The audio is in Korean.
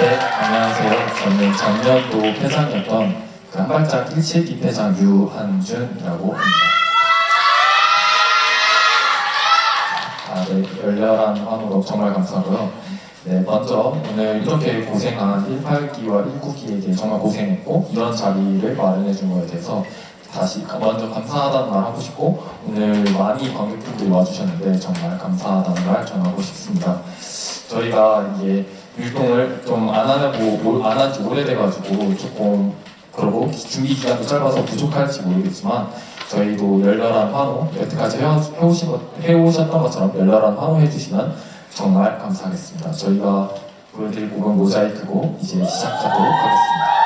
네, 안녕하세요. 저는 작년도 회장이었던 그 한발짝 172 회장 유한준이라고 합니다. 아, 네, 열렬한 환호로 정말 감사하고요. 네, 먼저 오늘 이렇게 고생한 18기와 19기에게 정말 고생했고 이런 자리를 마련해 준 거에 대해서 다시 먼저 감사하다는 말 하고 싶고 오늘 많이 관객분들이 와주셨는데 정말 감사하다는 말 전하고 싶습니다. 저희가 이게 율동을 좀 안 하고 안 한 지 오래돼가지고 조금 그러고 준비 기간도 짧아서 부족할지 모르겠지만 저희도 열렬한 환호 여태까지 해오- 해오신 것, 해오셨던 것처럼 열렬한 환호 해 주시면 정말 감사하겠습니다. 저희가 보여드릴 곡은 모자이크고 이제 시작하도록 하겠습니다.